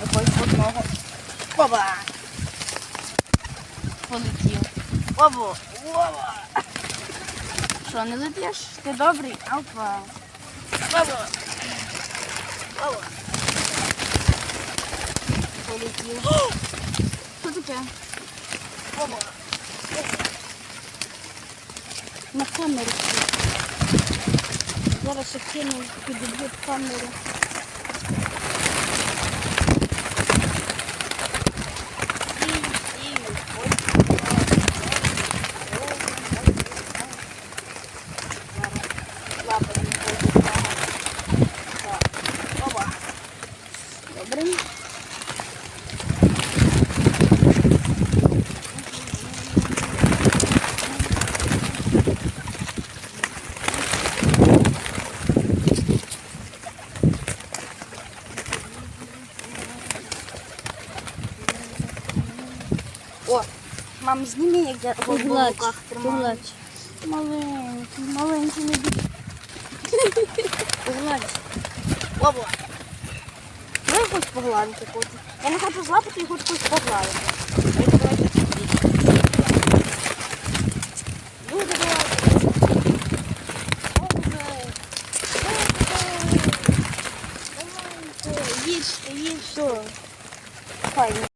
якогось одного. Опа! Полетів. Опа! Опа! Що, не летиш? Ти добрий? Опа! Опа! Опа! Полетів. Що таке? Опа! На камеру. Зараз я кину підіб'ю камеру. Добре. О, мам, зніми, як я в руках тримаю. Маленький, маленький не бій. Погладь. Опа. Ну, я хочу погладити хочу. Я не хочу злапати, я хочу щось погладити. Добре. Давайте. Їжте, їжте. Файно.